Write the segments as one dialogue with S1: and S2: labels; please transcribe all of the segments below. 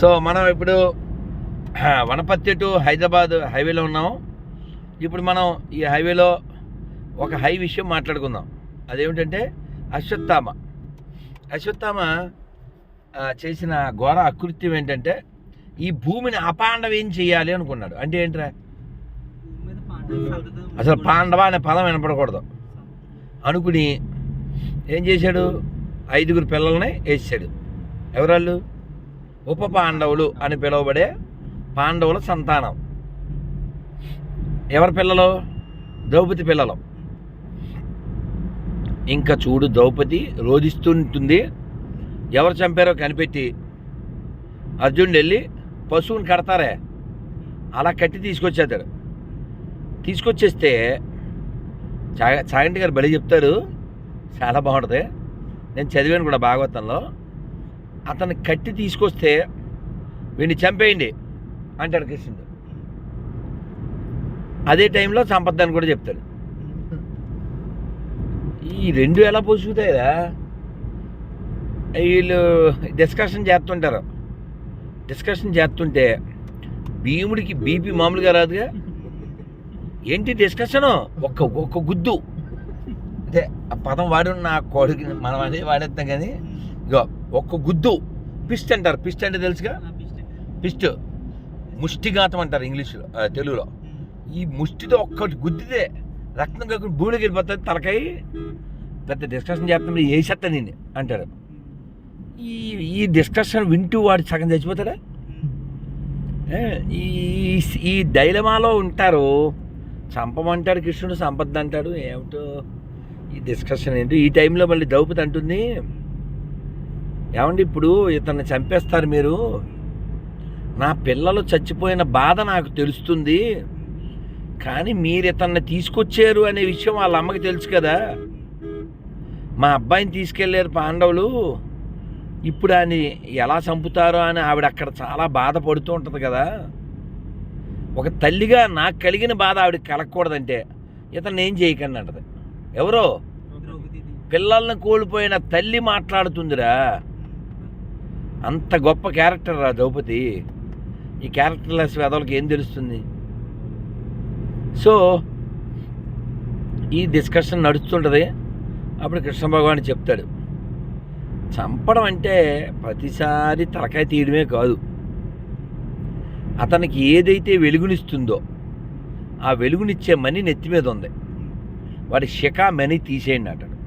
S1: So మనం ఇప్పుడు Wanaparthy to Hyderabad హైవేలో ఉన్నాము. ఇప్పుడు మనం ఈ హైవేలో ఒక హై విషయం మాట్లాడుకుందాం. అదేమిటంటే అశ్వత్థామ. అశ్వత్థామ చేసిన ఘోర అకృత్యం ఏంటంటే ఈ భూమిని అపాండవేం ఏం చేయాలి అనుకున్నాడు. అంటే ఏంట్రా? అసలు పాండవ అనే పదం వినపడకూడదు. అనుకుని ఏం చేశాడు? ఐదుగురు పిల్లల్ని వేసాడు ఎవరాళ్ళు? ఉప పాండవులు అని పిలువబడే పాండవుల సంతానం. ఎవరి పిల్లలు? ద్రౌపది పిల్లలు. ఇంకా చూడు ద్రౌపది రోధిస్తుంటుంది. ఎవరు చంపారో కనిపెట్టి. అర్జునుడు వెళ్ళి పశువుని కడతారే. అలా కట్టి తీసుకొచ్చేస్తాడు. తీసుకొచ్చేస్తే చాగంటి గారు బలి చెప్తారు. చాలా బాగుంటుంది. నేను చదివాను కూడా భాగవతంలో. అతన్ని కట్టి తీసుకొస్తే వీడిని చంపేయండి అంటాడు కృష్ణుడు. అదే టైంలో సంపద్దని కూడా చెప్తాడు. ఈ రెండు ఎలా పొసుగుతాయిరా వీళ్ళు డిస్కషన్ చేస్తుంటారు. డిస్కషన్ చేస్తుంటే భీముడికి బీపీ మామూలుగా రాదుగా? ఏంటి డిస్కషను? ఒక్క ఒక్క గుద్దు. అదే ఆ పదం వాడు నా కొడుకు మనం అదే వాడేస్తాం కానీ ఇగో ఒక్క గుద్దు. పిస్ట్ అంటారు. పిస్ట్ అంటే తెలుసుగా? పిస్ట్. ముష్టిఘాతం అంటారు ఇంగ్లీష్లో తెలుగులో. ఈ ముష్టితో ఒక్కటి గుద్దితే రక్తం కాకుండా భూమికి వెళ్ళిపోతుంది తలకాయ. పెద్ద డిస్కషన్ చేస్తున్నప్పుడు ఏ చెత్త నిన్ను అంటారు? ఈ ఈ డిస్కషన్ వింటూ వాడు సగం చచ్చిపోతాడా? ఈ ఈ డైలమాలో ఉంటారు. చంపమంటాడు కృష్ణుడు సంపద అంటాడు ఏమిటో ఈ డిస్కషన్ ఏంటి? ఈ టైంలో మళ్ళీ ద్రౌపది అంటుంది ఏమండి ఇప్పుడు ఇతన్ని చంపేస్తారు మీరు? నా పిల్లలు చచ్చిపోయిన బాధ నాకు తెలుస్తుంది. కానీ మీరు ఇతన్ని తీసుకొచ్చారు అనే విషయం వాళ్ళ అమ్మకి తెలుసు కదా. మా అబ్బాయిని తీసుకెళ్ళారు పాండవులు. ఇప్పుడు ఆయన ఎలా చంపుతారో అని ఆవిడ అక్కడ చాలా బాధపడుతూ ఉంటుంది కదా. ఒక తల్లిగా నాకు కలిగిన బాధ ఆవిడకి కలగకూడదంటే ఇతను ఏం చేయకండి అంటది. ఎవరో? పిల్లల్ని కోల్పోయిన తల్లి మాట్లాడుతుందిరా. అంత గొప్ప క్యారెక్టర్ రా ద్రౌపది. ఈ క్యారెక్టర్లెస్ వెదవులకి ఏం తెలుస్తుంది? సో ఈ డిస్కషన్ నడుస్తుంటుంది. అప్పుడు కృష్ణ భగవాన్ చెప్తాడు చంపడం అంటే ప్రతిసారి తలకాయ తీయడమే కాదు. అతనికి ఏదైతే వెలుగునిస్తుందో ఆ వెలుగునిచ్చే మని నెత్తి మీద ఉంది. వాడి శిఖా మని తీసేయండి అంటాడు.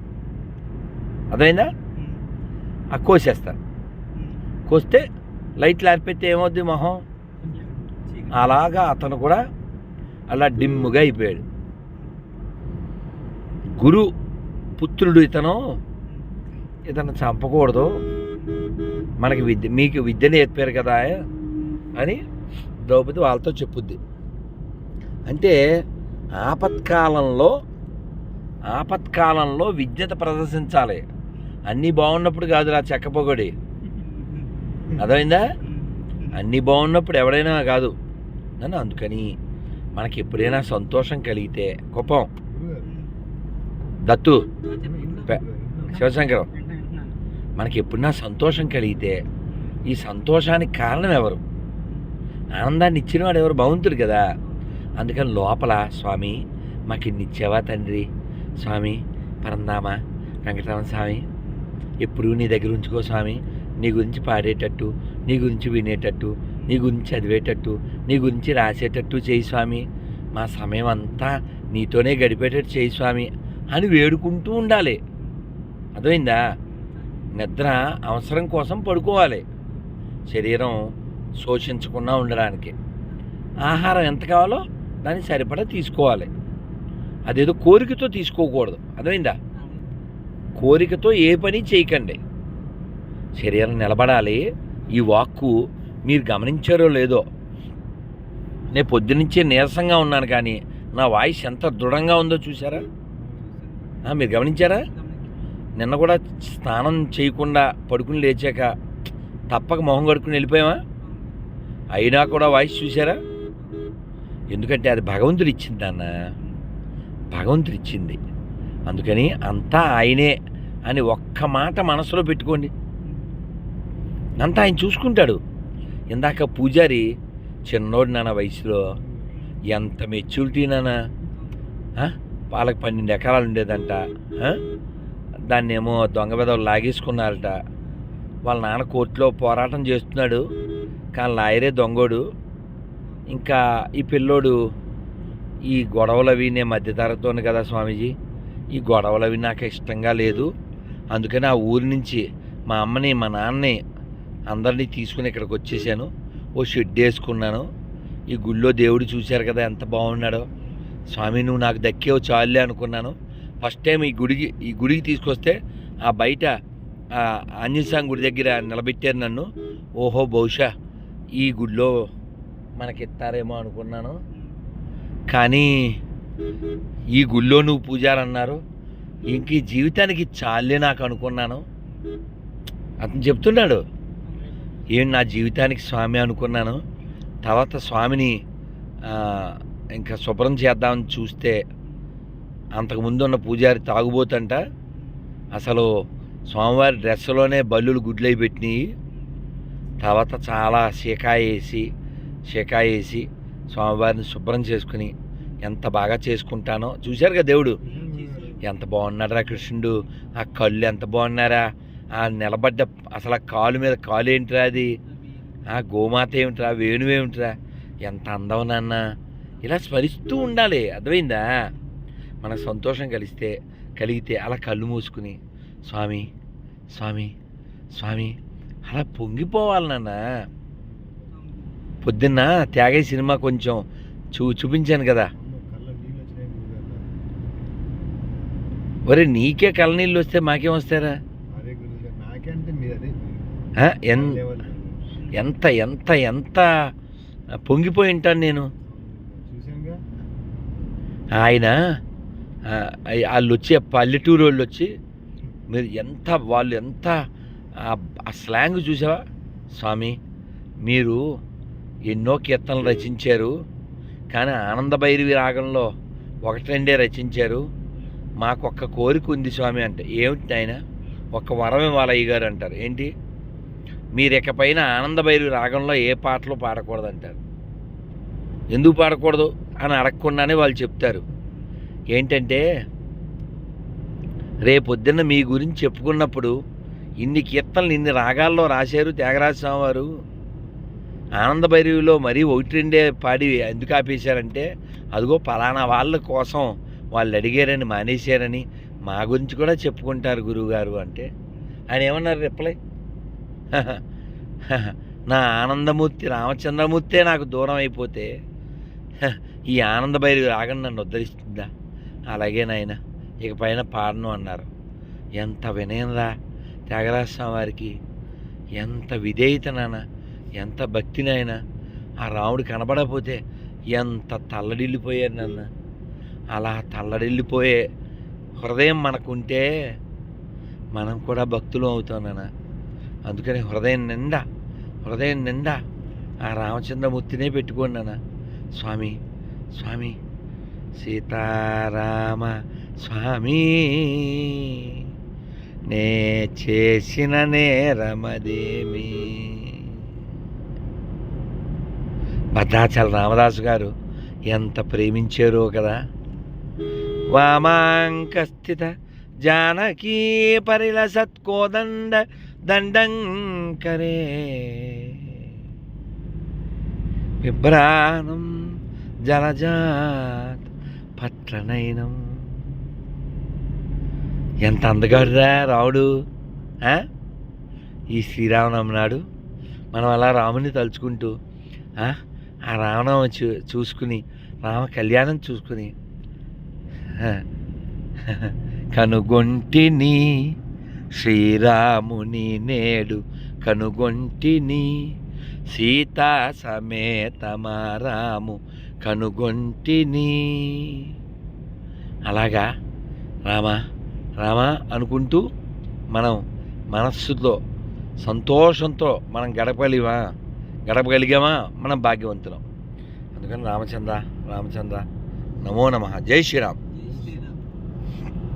S1: అదైనా ఆ కోసేస్తారు. వస్తే లైట్లు ఆర్పితే ఏమవుద్ది మొహం? అలాగా అతను కూడా అలా డిమ్ముగా అయిపోయాడు. గురు పుత్రుడు ఇతను ఇతను చంపకూడదు. మనకి విద్య మీకు విద్య నేర్పారు కదా అని ద్రౌపది వాళ్ళతో చెప్పుద్ది. అంటే ఆపత్కాలంలో ఆపత్కాలంలో విద్యత ప్రదర్శించాలి. అన్నీ బాగున్నప్పుడు కాదురా చెక్కపొగడి అర్థమైందా? అన్నీ బాగున్నప్పుడు ఎవడైనా కాదు. నన్ను అందుకని మనకి ఎప్పుడైనా సంతోషం కలిగితే కోపం. దత్తు శివశంకరం మనకి ఎప్పుడైనా సంతోషం కలిగితే ఈ సంతోషానికి కారణం ఎవరు? ఆనందాన్ని ఇచ్చినవాడు ఎవరు? భగవంతుడు కదా. అందుకని లోపల స్వామి మాకు ఇన్ని ఇచ్చావా తండ్రి? స్వామి పరందామ వెంకటరమణ స్వామి ఎప్పుడు నీ దగ్గర ఉంచుకో స్వామి. నీ గురించి పాడేటట్టు నీ గురించి వినేటట్టు నీ గురించి చదివేటట్టు నీ గురించి రాసేటట్టు చేయి స్వామి. మా సమయం అంతా నీతోనే గడిపేటట్టు చేయి స్వామి అని వేడుకుంటూ ఉండాలి. అర్థమైందా? నిద్ర అవసరం కోసం పడుకోవాలి. శరీరం శోషించకుండా ఉండడానికి. ఆహారం ఎంత కావాలో దాన్ని సరిపడా తీసుకోవాలి. అదేదో కోరికతో తీసుకోకూడదు. అర్థమైందా? కోరికతో ఏ పని చేయకండి. శరీరం నిలబడాలి. ఈ వాక్కు మీరు గమనించారో లేదో. నేను పొద్దునుంచే నీరసంగా ఉన్నాను కానీ నా వాయిస్ ఎంత దృఢంగా ఉందో చూసారా మీరు గమనించారా? నిన్న కూడా స్నానం చేయకుండా పడుకుని లేచాక తప్పక మొహం కడుక్కుని వెళ్ళిపోయామా అయినా కూడా వాయిస్ చూసారా ఎందుకంటే అది భగవంతుడు ఇచ్చింది అన్న భగవంతుడు ఇచ్చింది అందుకని అంతా ఆయనే అని ఒక్క మాట మనసులో పెట్టుకోండి. అంతా ఆయన చూసుకుంటాడు. ఇందాక పూజారి చిన్నోడు నాన్న వయసులో ఎంత మెచ్యూరిటీ నాన్న? వాళ్ళకి పన్నెండు ఎకరాలు ఉండేదంట. దాన్నేమో దాన్ని ఏమో దొంగ పెదవులు లాగేసుకున్నారట. వాళ్ళ నాన్న కోర్టులో పోరాటం చేస్తున్నాడు. కానీ లాయరే దొంగోడు. ఇంకా ఈ పిల్లోడు ఈ గొడవలు అవి నేను మధ్యతరగతిని కదా స్వామీజీ. ఈ గొడవలు అవి నాకు ఇష్టంగా లేదు. అందుకని ఆ ఊరి నుంచి మా అమ్మని మా నాన్నని అందరినీ తీసుకుని ఇక్కడికి వచ్చేసాను. ఓ షెడ్ వేసుకున్నాను. ఈ గుళ్ళో దేవుడు చూశారు కదా ఎంత బాగున్నాడో. స్వామి నువ్వు నాకు దక్కేవు చాలులే అనుకున్నాను. ఫస్ట్ టైం ఈ గుడికి ఈ గుడికి తీసుకొస్తే ఆ బయట ఆంజనేయస్వామి గుడి దగ్గర నిలబెట్టారు నన్ను. ఓహో బహుశా ఈ గుడిలో మనకి ఇస్తారేమో అనుకున్నాను. కానీ ఈ గుళ్ళో నువ్వు పూజారు అన్నారు ఇంక ఈ జీవితానికి చాలే నాకు అనుకున్నాను. అతను చెప్తున్నాడు ఏం నా జీవితానికి స్వామి అనుకున్నాను? తర్వాత స్వామిని ఇంకా శుభ్రం చేద్దామని చూస్తే అంతకుముందు ఉన్న పూజారి తాగుబోతంట. అసలు స్వామివారి డ్రెస్సులోనే బల్లులు గుడ్లై పెట్టినాయి. తర్వాత చాలా షికాయ వేసి షికాయ వేసి స్వామివారిని శుభ్రం చేసుకుని ఎంత బాగా చేసుకుంటానో చూశారు కదా దేవుడు ఎంత బాగున్నారా కృష్ణుడు? ఆ కళ్ళు ఎంత బాగున్నారా? ఆ నిలబడ్డ అసలు ఆ కాలు మీద కాలు ఏంటిరా అది? ఆ గోమాత ఏమిట్రా? వేణువు ఎంత అందం నాన్న? ఇలా స్మరిస్తూ ఉండాలి. అర్థమైందా? మనకు సంతోషం కలిస్తే కలిగితే అలా కళ్ళు మూసుకుని స్వామి స్వామి స్వామి అలా పొంగిపోవాలి నాన్న. పొద్దున్న త్యాగే సినిమా కొంచెం చూ చూపించాను కదా. ఒరే నీకే కళ్ళనీళ్ళు వస్తే మాకేం వస్తారా
S2: అదే గురువుగారు నాకంటే మీరు అదే
S1: ఆ, ఎన్
S2: లెవెల్
S1: ఎంత ఎంత ఎంత పొంగిపోయి ఉంటాను నేను ఆయన వాళ్ళు వచ్చి పల్లెటూరు వాళ్ళు వచ్చి మీరు ఎంత వాళ్ళు ఎంత ఆ- స్లాంగ్ చూసావా స్వామి మీరు ఎన్నో కీర్తనలు రచించారు కానీ ఆనంద భైరవి రాగంలో ఒకటి రెండే రచించారు. మాకు ఒక్క కోరిక ఉంది స్వామి అంటే ఏమిటి ఆయన ఒక్క వరం ఇవ్వాలి అయ్యగారు అంటారు. ఏంటి? మీరు ఇకపైన ఆనంద రాగంలో ఏ పాటలు పాడకూడదు అంటారు ఎందుకు పాడకూడదు అని అడగకుండానే వాళ్ళు చెప్తారు. ఏంటంటే రేపొద్దున్న మీ గురించి చెప్పుకున్నప్పుడు ఇన్ని కీర్తనలు ఇన్ని రాగాల్లో రాశారు త్యాగరాజ స్వామి వారు ఆనంద మరీ ఒకటి రెండే పాడి ఎందుకు ఆపేశారంటే అదిగో పలానా వాళ్ళ కోసం వాళ్ళు అడిగారని మానేశారని మా గురించి కూడా చెప్పుకుంటారు గురువుగారు అంటే. ఆయన ఏమన్నారు రిప్లై? నా ఆనందమూర్తి రామచంద్రమూర్తే నాకు దూరం అయిపోతే ఈ ఆనంద భైరవి రాగం నన్ను ఉద్ధరిస్తుందా? అలాగే నాయన ఇక పైన పాడను అన్నారు. ఎంత వినయంరా త్యాగరాజ స్వామి వారికి ఎంత విధేయత నాన్న ఎంత భక్తి నాయన. ఆ రాముడు కనబడకపోతే ఎంత తల్లడిల్లిపోయారు నాన్న అలా తల్లడిల్లిపోయే హృదయం మనకుంటే మనం కూడా భక్తులు అవుతాం నాన్న అందుకని హృదయం నిండా హృదయం నిండా ఆ రామచంద్రమూర్తినే పెట్టుకోండి నాన్న. స్వామి స్వామి సీతారామ స్వామి నే చేసిన నేరమదేమి? భద్రాచల రామదాసు గారు ఎంత ప్రేమించారో కదా. వామాంకస్థిత జానకీ పరిల సత్కోదండ దండంకరే బిభ్రాణం జలజాత్ పట్లనైనం ఎంత అందగాడురా రావుడు ఈ శ్రీరామనవమి నాడు మనం అలా రాముని తలుచుకుంటూ ఆ? ఆ రామనవమి చూ చూసుకుని రామ కళ్యాణం చూసుకుని కనుగొంటిని శ్రీరాముని నేడు కనుగొంటిని. సీతా సమేతమా రాము కనుగొంటిని. అలాగా? రామా రామా అనుకుంటూ మనం మనస్సుతో సంతోషంతో మనం గడపలివా గడపగలిగామా? మనం భాగ్యవంతులం. అందుకని రామచంద్ర రామచంద్ర నమో నమ. జై శ్రీరామ్.